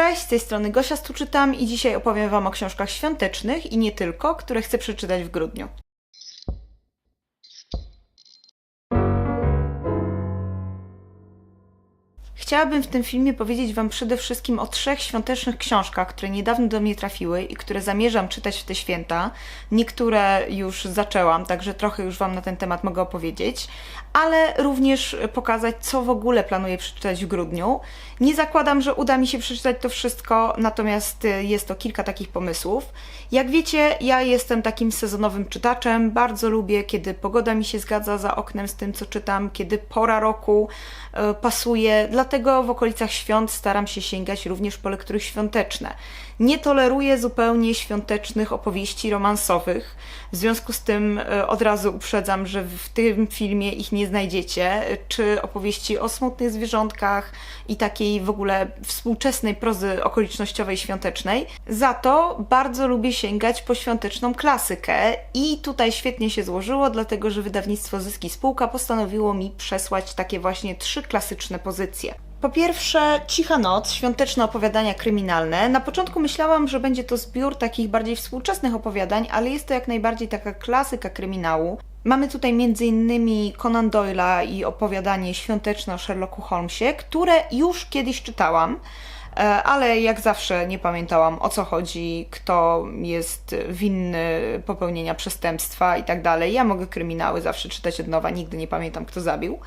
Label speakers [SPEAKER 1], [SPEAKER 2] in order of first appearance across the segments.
[SPEAKER 1] Cześć, z tej strony Gosia Stuczytam i dzisiaj opowiem Wam o książkach świątecznych i nie tylko, które chcę przeczytać w grudniu. Chciałabym w tym filmie powiedzieć Wam przede wszystkim o trzech świątecznych książkach, które niedawno do mnie trafiły i które zamierzam czytać w te święta. Niektóre już zaczęłam, także trochę już Wam na ten temat mogę opowiedzieć, ale również pokazać, co w ogóle planuję przeczytać w grudniu. Nie zakładam, że uda mi się przeczytać to wszystko, natomiast y, jest to kilka takich pomysłów. Jak wiecie, ja jestem takim sezonowym czytaczem. Bardzo lubię, kiedy pogoda mi się zgadza za oknem z tym, co czytam, kiedy pora roku pasuje. Dlatego w okolicach świąt staram się sięgać również po lektury świąteczne. Nie toleruję zupełnie świątecznych opowieści romansowych. W związku z tym y, od razu uprzedzam, że w tym filmie ich nie znajdziecie. Czy opowieści o smutnych zwierzątkach i takiej w ogóle współczesnej prozy okolicznościowej świątecznej. Za to bardzo lubię sięgać po świąteczną klasykę i tutaj świetnie się złożyło, dlatego że wydawnictwo Zyski Spółka postanowiło mi przesłać takie właśnie trzy klasyczne pozycje. Po pierwsze, Cicha Noc, świąteczne opowiadania kryminalne. Na początku myślałam, że będzie to zbiór takich bardziej współczesnych opowiadań, ale jest to jak najbardziej taka klasyka kryminału. Mamy tutaj m.in. Conan Doyle'a i opowiadanie świąteczne o Sherlocku Holmesie, które już kiedyś czytałam, e, ale jak zawsze nie pamiętałam o co chodzi, kto jest winny popełnienia przestępstwa i tak. Ja mogę kryminały zawsze czytać od nowa, nigdy nie pamiętam kto zabił.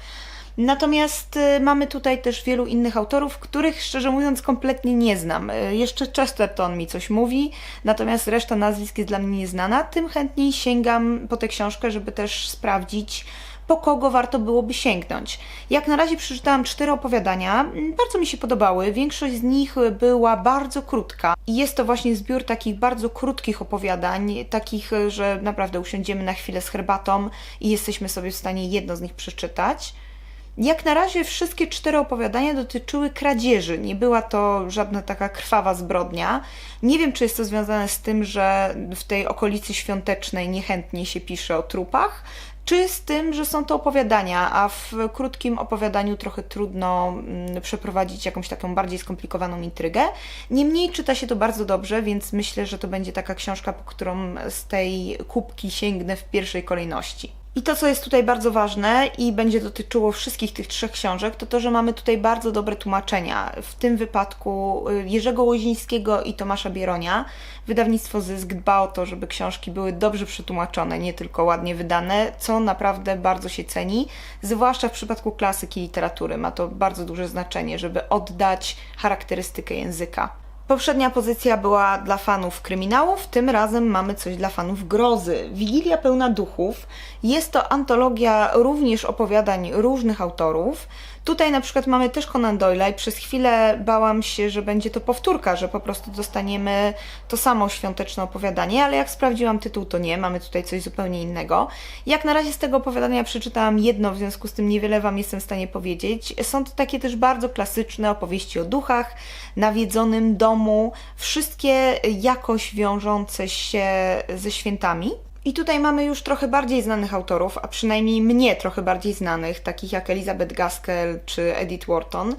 [SPEAKER 1] Natomiast y, mamy tutaj też wielu innych autorów, których szczerze mówiąc kompletnie nie znam. Y, Jeszcze Chesterton mi coś mówi, natomiast reszta nazwisk jest dla mnie nieznana. Tym chętniej sięgam po tę książkę, żeby też sprawdzić, po kogo warto byłoby sięgnąć. Jak na razie przeczytałam cztery opowiadania, mm, bardzo mi się podobały. Większość z nich była bardzo krótka. Jest to właśnie zbiór takich bardzo krótkich opowiadań, takich, że naprawdę usiądziemy na chwilę z herbatą i jesteśmy sobie w stanie jedno z nich przeczytać. Jak na razie wszystkie cztery opowiadania dotyczyły kradzieży. Nie była to żadna taka krwawa zbrodnia. Nie wiem, czy jest to związane z tym, że w tej okolicy świątecznej niechętnie się pisze o trupach, czy z tym, że są to opowiadania, a w krótkim opowiadaniu trochę trudno mm, przeprowadzić jakąś taką bardziej skomplikowaną intrygę. Niemniej czyta się to bardzo dobrze, więc myślę, że to będzie taka książka, po którą z tej kubki sięgnę w pierwszej kolejności. I to, co jest tutaj bardzo ważne i będzie dotyczyło wszystkich tych trzech książek, to to, że mamy tutaj bardzo dobre tłumaczenia. W tym wypadku y, Jerzego Łozińskiego i Tomasza Bieronia. Wydawnictwo Zysk dba o to, żeby książki były dobrze przetłumaczone, nie tylko ładnie wydane, co naprawdę bardzo się ceni, zwłaszcza w przypadku klasyki literatury. Ma to bardzo duże znaczenie, żeby oddać charakterystykę języka. Poprzednia pozycja była dla fanów kryminałów, tym razem mamy coś dla fanów grozy. Wigilia pełna duchów. Jest to antologia również opowiadań różnych autorów. Tutaj na przykład mamy też Conan Doyle'a i przez chwilę bałam się, że będzie to powtórka, że po prostu dostaniemy to samo świąteczne opowiadanie, ale jak sprawdziłam tytuł, to nie, mamy tutaj coś zupełnie innego. Jak na razie z tego opowiadania przeczytałam jedno, w związku z tym niewiele Wam jestem w stanie powiedzieć. Są to takie też bardzo klasyczne opowieści o duchach, nawiedzonym domu, wszystkie jakoś wiążące się ze świętami. I tutaj mamy już trochę bardziej znanych autorów, a przynajmniej mnie trochę bardziej znanych, takich jak Elizabeth Gaskell czy Edith Wharton.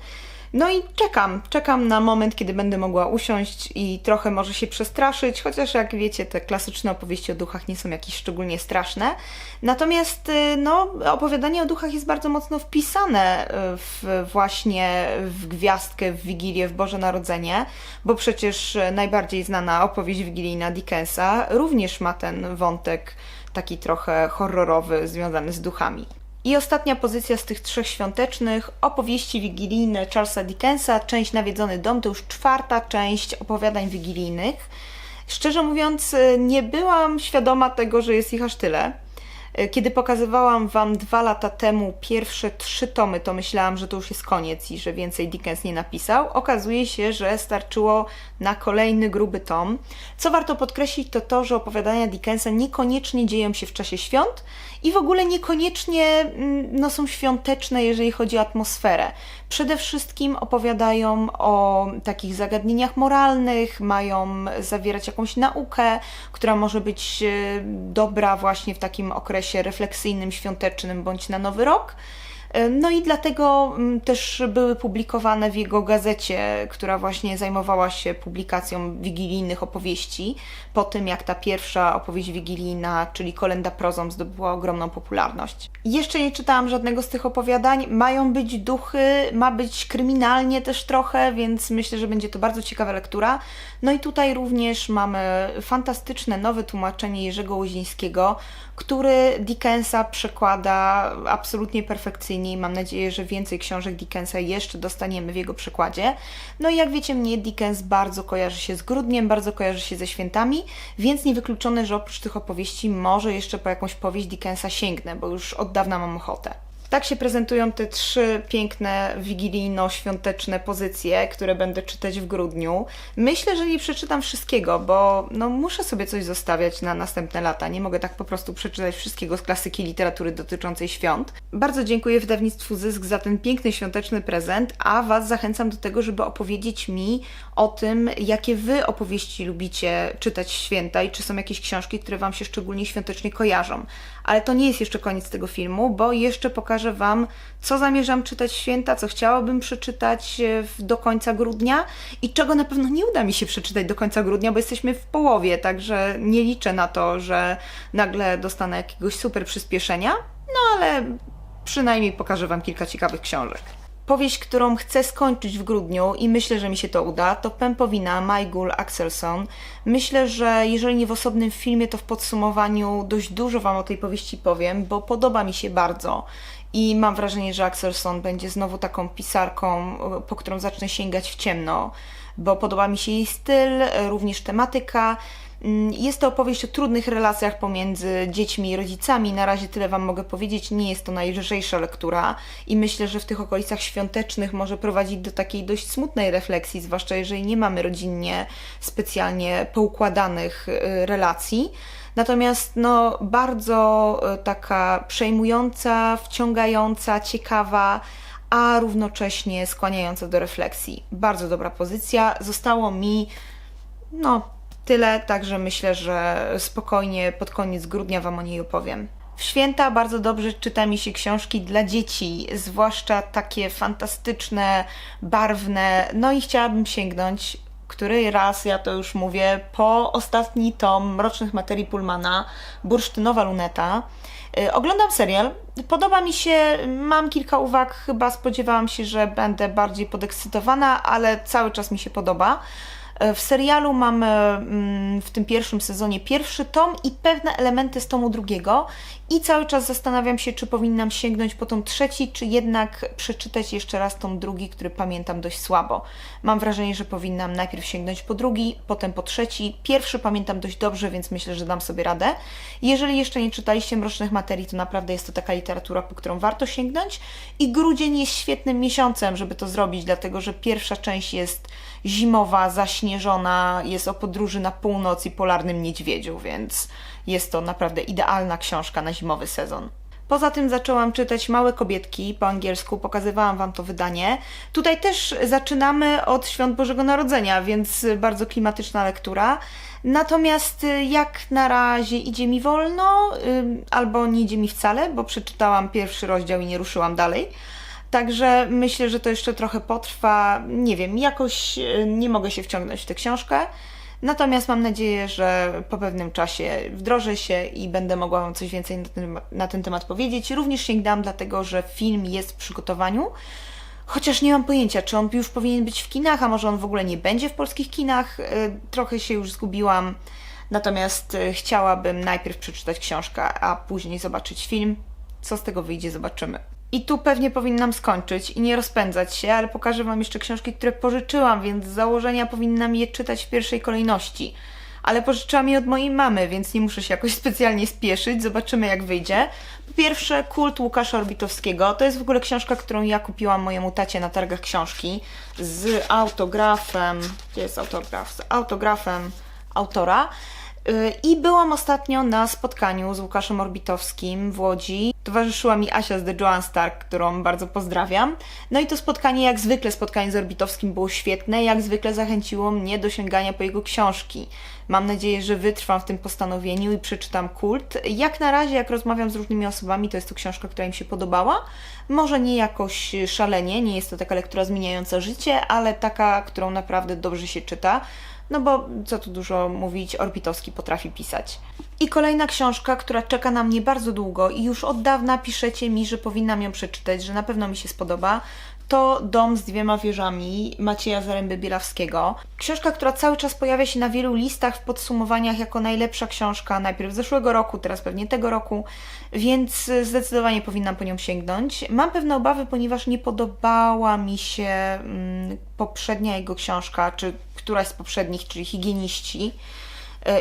[SPEAKER 1] No i czekam, czekam na moment, kiedy będę mogła usiąść i trochę może się przestraszyć, chociaż jak wiecie, te klasyczne opowieści o duchach nie są jakieś szczególnie straszne. Natomiast y, no, opowiadanie o duchach jest bardzo mocno wpisane y, w, właśnie w gwiazdkę, w Wigilię, w Boże Narodzenie, bo przecież najbardziej znana opowieść wigilijna Dickensa również ma ten wątek taki trochę horrorowy związany z duchami. I ostatnia pozycja z tych trzech świątecznych, opowieści wigilijne Charlesa Dickensa, część Nawiedzony Dom, to już czwarta część opowiadań wigilijnych. Szczerze mówiąc, nie byłam świadoma tego, że jest ich aż tyle. Kiedy pokazywałam Wam dwa lata temu pierwsze trzy tomy, to myślałam, że to już jest koniec i że więcej Dickens nie napisał. Okazuje się, że starczyło na kolejny gruby tom. Co warto podkreślić, to to, że opowiadania Dickensa niekoniecznie dzieją się w czasie świąt i w ogóle niekoniecznie mm, no, są świąteczne, jeżeli chodzi o atmosferę. Przede wszystkim opowiadają o takich zagadnieniach moralnych, mają zawierać jakąś naukę, która może być e, dobra właśnie w takim okresie refleksyjnym, świątecznym bądź na nowy rok. E, No i dlatego mm, też były publikowane w jego gazecie, która właśnie zajmowała się publikacją wigilijnych opowieści, po tym jak ta pierwsza opowieść wigilijna, czyli Kolenda prozą, zdobyła ogromną popularność. Jeszcze nie czytałam żadnego z tych opowiadań. Mają być duchy, ma być kryminalnie też trochę, więc myślę, że będzie to bardzo ciekawa lektura. No i tutaj również mamy fantastyczne nowe tłumaczenie Jerzego Łozińskiego, który Dickensa przekłada absolutnie perfekcyjnie mam nadzieję, że więcej książek Dickensa jeszcze dostaniemy w jego przekładzie. No i jak wiecie, mnie Dickens bardzo kojarzy się z grudniem, bardzo kojarzy się ze świętami, więc niewykluczone, że oprócz tych opowieści może jeszcze po jakąś powieść Dickensa sięgnę, bo już od dawna mam ochotę. Tak się prezentują te trzy piękne wigilijno-świąteczne pozycje, które będę czytać w grudniu. Myślę, że nie przeczytam wszystkiego, bo no, muszę sobie coś zostawiać na następne lata. Nie mogę tak po prostu przeczytać wszystkiego z klasyki literatury dotyczącej świąt. Bardzo dziękuję wydawnictwu Zysk za ten piękny świąteczny prezent, a Was zachęcam do tego, żeby opowiedzieć mi o tym, jakie Wy opowieści lubicie czytać święta i czy są jakieś książki, które Wam się szczególnie świątecznie kojarzą. Ale to nie jest jeszcze koniec tego filmu, bo jeszcze pokażę Wam, co zamierzam czytać święta, co chciałabym przeczytać e, do końca grudnia i czego na pewno nie uda mi się przeczytać do końca grudnia, bo jesteśmy w połowie, także nie liczę na to, że nagle dostanę jakiegoś super przyspieszenia, no ale przynajmniej pokażę Wam kilka ciekawych książek. Powieść, którą chcę skończyć w grudniu i myślę, że mi się to uda, to Pępowina Majgul Axelson. Myślę, że jeżeli nie w osobnym filmie, to w podsumowaniu dość dużo Wam o tej powieści powiem, bo podoba mi się bardzo. I mam wrażenie, że Axelson będzie znowu taką pisarką, e, po którą zacznę sięgać w ciemno, bo podoba mi się jej styl, e, również tematyka. Mm, Jest to opowieść o trudnych relacjach pomiędzy dziećmi i rodzicami. Na razie tyle Wam mogę powiedzieć. Nie jest to najlżejsza lektura i myślę, że w tych okolicach świątecznych może prowadzić do takiej dość smutnej refleksji, zwłaszcza jeżeli nie mamy rodzinnie specjalnie poukładanych y, relacji. Natomiast no, bardzo y, taka przejmująca, wciągająca, ciekawa, a równocześnie skłaniająca do refleksji. Bardzo dobra pozycja. Zostało mi no, tyle, także myślę, że spokojnie pod koniec grudnia Wam o niej opowiem. W święta bardzo dobrze czyta mi się książki dla dzieci, zwłaszcza takie fantastyczne, barwne. No i chciałabym sięgnąć, który raz ja to już mówię, po ostatni tom Mrocznych Materii Pullmana, Bursztynowa Luneta. Y, Oglądam serial, podoba mi się, mam kilka uwag, chyba spodziewałam się, że będę bardziej podekscytowana, ale cały czas mi się podoba. W serialu mamy mm, w tym pierwszym sezonie pierwszy tom i pewne elementy z tomu drugiego i cały czas zastanawiam się, czy powinnam sięgnąć po tom trzeci, czy jednak przeczytać jeszcze raz tom drugi, który pamiętam dość słabo. Mam wrażenie, że powinnam najpierw sięgnąć po drugi, potem po trzeci. Pierwszy pamiętam dość dobrze, więc myślę, że dam sobie radę. Jeżeli jeszcze nie czytaliście Mrocznych Materii, to naprawdę jest to taka literatura, po którą warto sięgnąć i grudzień jest świetnym miesiącem, żeby to zrobić, dlatego że pierwsza część jest zimowa, zaśnieżona, jest o podróży na północ i polarnym niedźwiedziu, więc jest to naprawdę idealna książka na zimowy sezon. Poza tym zaczęłam czytać Małe Kobietki po angielsku, pokazywałam Wam to wydanie. Tutaj też zaczynamy od Świąt Bożego Narodzenia, więc bardzo klimatyczna lektura. Natomiast y, jak na razie idzie mi wolno, albo nie idzie mi wcale, bo przeczytałam pierwszy rozdział i nie ruszyłam dalej. Także myślę, że to jeszcze trochę potrwa. Nie wiem, jakoś e, nie mogę się wciągnąć w tę książkę. Natomiast mam nadzieję, że po pewnym czasie wdrożę się i będę mogła Wam coś więcej na ten, na ten temat powiedzieć. Również sięgnęłam dlatego, że film jest w przygotowaniu. Chociaż nie mam pojęcia, czy on już powinien być w kinach, a może on w ogóle nie będzie w polskich kinach. E, Trochę się już zgubiłam. Natomiast e, chciałabym najpierw przeczytać książkę, a później zobaczyć film. Co z tego wyjdzie, zobaczymy. I tu pewnie powinnam skończyć i nie rozpędzać się, ale pokażę Wam jeszcze książki, które pożyczyłam, więc z założenia powinnam je czytać w pierwszej kolejności. Ale pożyczyłam je od mojej mamy, więc nie muszę się jakoś specjalnie spieszyć. Zobaczymy, jak wyjdzie. Po pierwsze, Kult Łukasza Orbitowskiego. To jest w ogóle książka, którą ja kupiłam mojemu tacie na targach książki z autografem. Gdzie jest autograf? Z autografem autora. I byłam ostatnio na spotkaniu z Łukaszem Orbitowskim w Łodzi. Towarzyszyła mi Asia z The Joan Stark, którą bardzo pozdrawiam. No i to spotkanie, jak zwykle spotkanie z Orbitowskim było świetne, jak zwykle zachęciło mnie do sięgania po jego książki. Mam nadzieję, że wytrwam w tym postanowieniu i przeczytam Kult. Jak na razie, jak rozmawiam z różnymi osobami, to jest to książka, która im się podobała. Może nie jakoś szalenie, nie jest to taka lektura zmieniająca życie, ale taka, którą naprawdę dobrze się czyta. No bo co tu dużo mówić, Orbitowski potrafi pisać. I kolejna książka, która czeka na mnie bardzo długo i już od dawna piszecie mi, że powinnam ją przeczytać, że na pewno mi się spodoba, to Dom z dwiema wieżami Macieja Zaręby-Bielawskiego. Książka, która cały czas pojawia się na wielu listach w podsumowaniach jako najlepsza książka, najpierw zeszłego roku, teraz pewnie tego roku, więc zdecydowanie powinnam po nią sięgnąć. Mam pewne obawy, ponieważ nie podobała mi się mm, poprzednia jego książka, czy któraś z poprzednich, czyli Higieniści.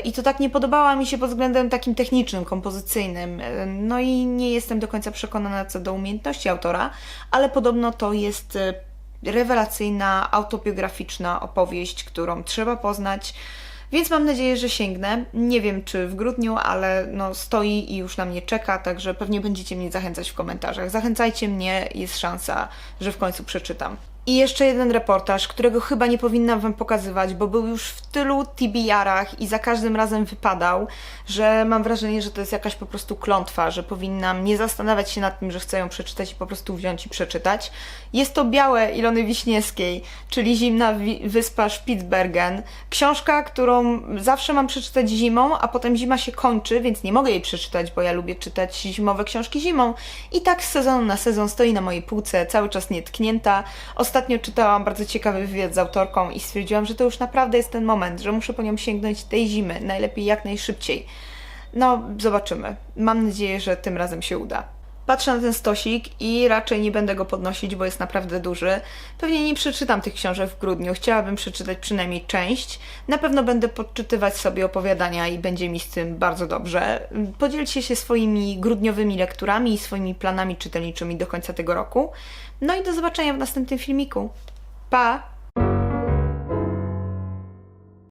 [SPEAKER 1] I to tak nie podobała mi się pod względem takim technicznym, kompozycyjnym. E, No i nie jestem do końca przekonana co do umiejętności autora, ale podobno to jest e, rewelacyjna, autobiograficzna opowieść, którą trzeba poznać. Więc mam nadzieję, że sięgnę. Nie wiem czy w grudniu, ale no stoi i już na mnie czeka, także pewnie będziecie mnie zachęcać w komentarzach. Zachęcajcie mnie, jest szansa, że w końcu przeczytam. I jeszcze jeden reportaż, którego chyba nie powinnam Wam pokazywać, bo był już w tylu TBR-ach i za każdym razem wypadał, że mam wrażenie, że to jest jakaś po prostu klątwa, że powinnam nie zastanawiać się nad tym, że chcę ją przeczytać i po prostu wziąć i przeczytać. Jest to Białe Ilony Wiśniewskiej, czyli Zimna Wyspa Spitsbergen. Książka, którą zawsze mam przeczytać zimą, a potem zima się kończy, więc nie mogę jej przeczytać, bo ja lubię czytać zimowe książki zimą. I tak z sezonu na sezon stoi na mojej półce, cały czas nietknięta. Ostatnio czytałam bardzo ciekawy wywiad z autorką i stwierdziłam, że to już naprawdę jest ten moment, że muszę po nią sięgnąć tej zimy, najlepiej jak najszybciej. No, zobaczymy. Mam nadzieję, że tym razem się uda. Patrzę na ten stosik i raczej nie będę go podnosić, bo jest naprawdę duży. Pewnie nie przeczytam tych książek w grudniu. Chciałabym przeczytać przynajmniej część. Na pewno będę podczytywać sobie opowiadania i będzie mi z tym bardzo dobrze. Podzielcie się swoimi grudniowymi lekturami i swoimi planami czytelniczymi do końca tego roku. No i do zobaczenia w następnym filmiku. Pa!